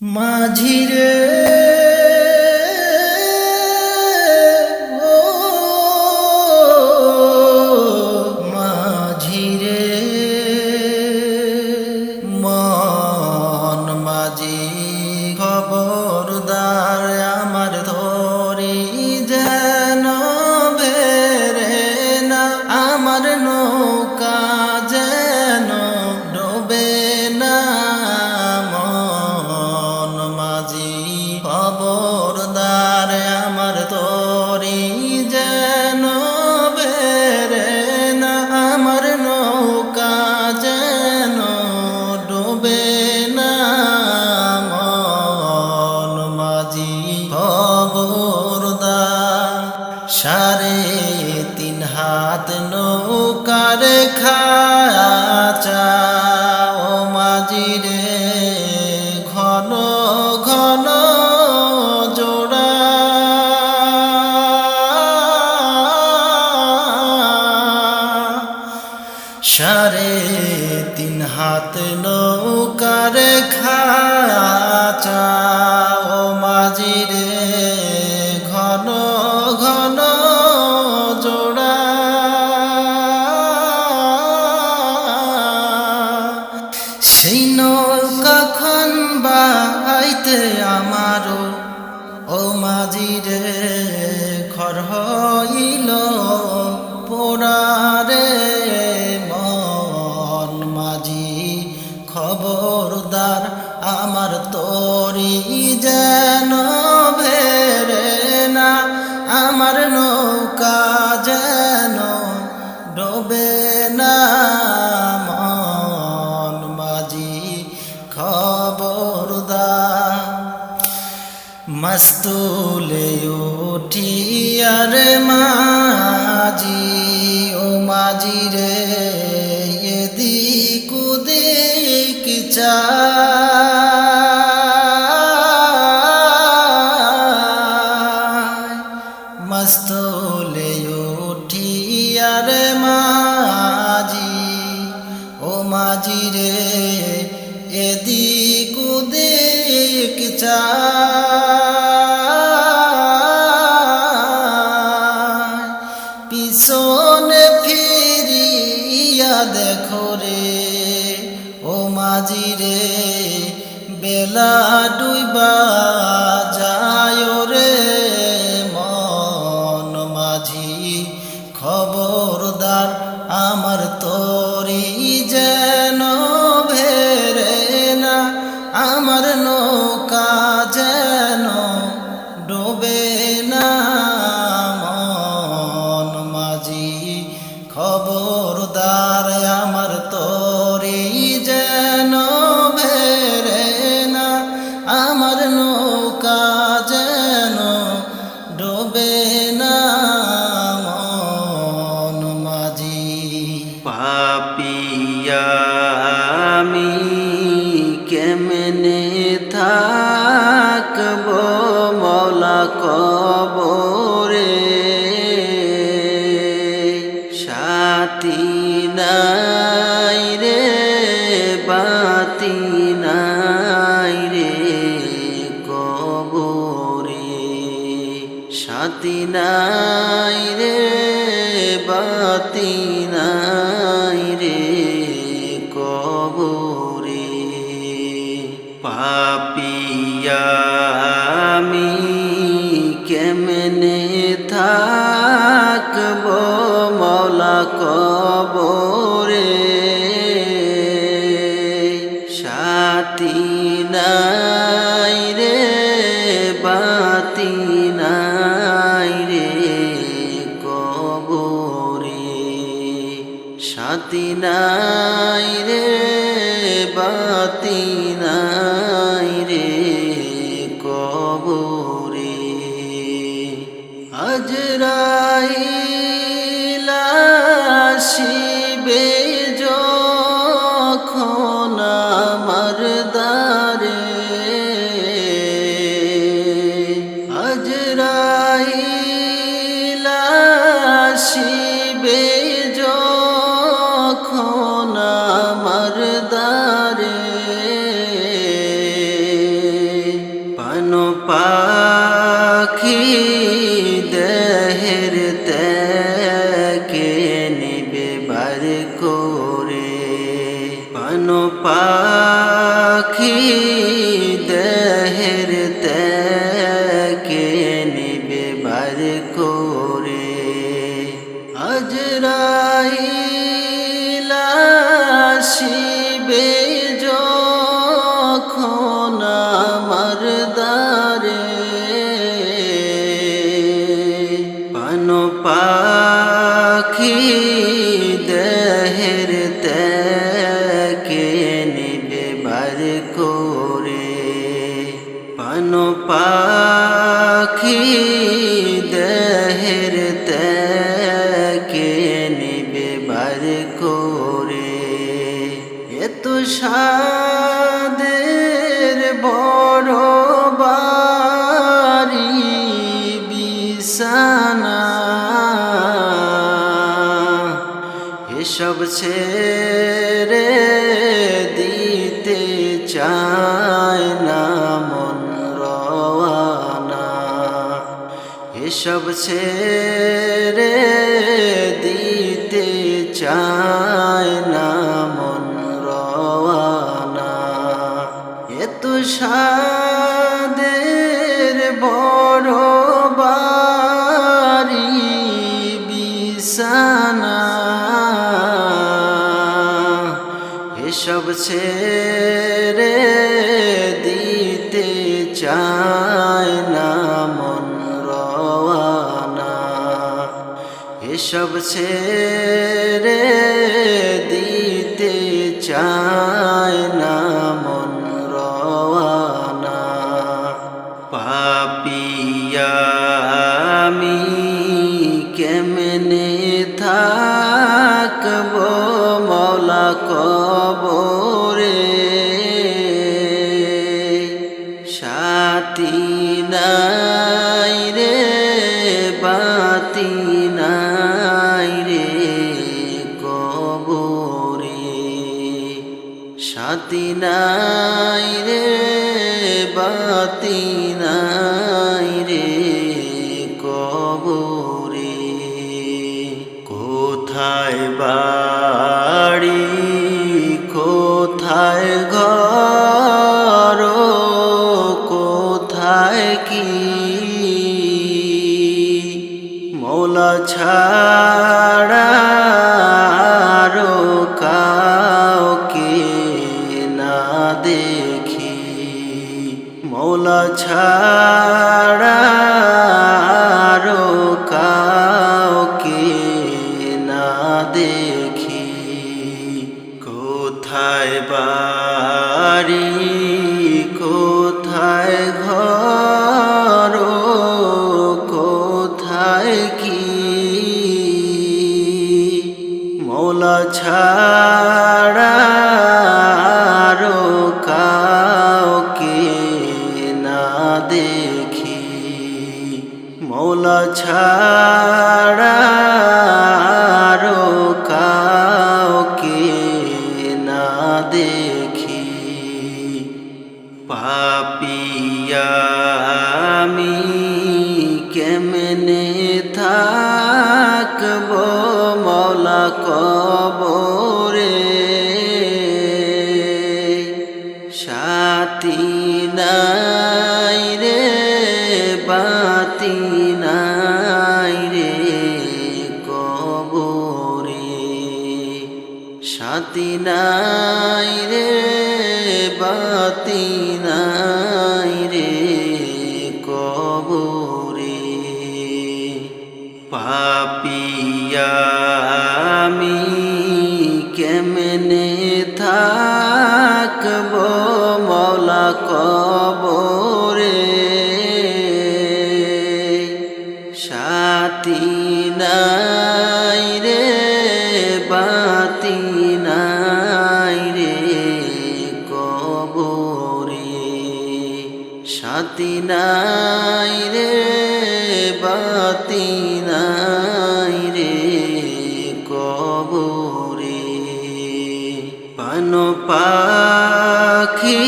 মাঝিরে রে ঘন ঘন জোড়া। সারে তিন হাত নৌকার খাচা। আস্তুলে তুলে উঠি আর মাঝি। আমার তো মাওলা কবরে সাতি নাই রে বাতি নাই রে কবরে সাতি রে বাতি নাই مدينه পাখি এসব ছেড়ে দিতে চায় না মন রওয়ানা। এসব ছেড়ে দিতে চায় না মন রওয়ানা। এত সাদের ছেড়ে দিতে চায় না মন রওয়ানা। এসব ছেড়ে দিতে চায় না সাথী নাই রে, বাতি নাই রে কবরে। কোথায় বাড়ি, কোথায় ঘর, কোথায় কি? মৌলা ছাড়া মৌলা ছাড়া আরও কাউকে না দেখি। মৌলা ছাড়া আরও কাউকে না দেখি। পাপিয়ামি কেমনে নাই রে বাতি নাই রে কবরে। সাথী নাই রে বাতি নাই রে কবরে। পাপিয়ামি বাতি নাই রে কবরে। সাথী নাই রে বাতি নাই রে কবরে। পান পাখি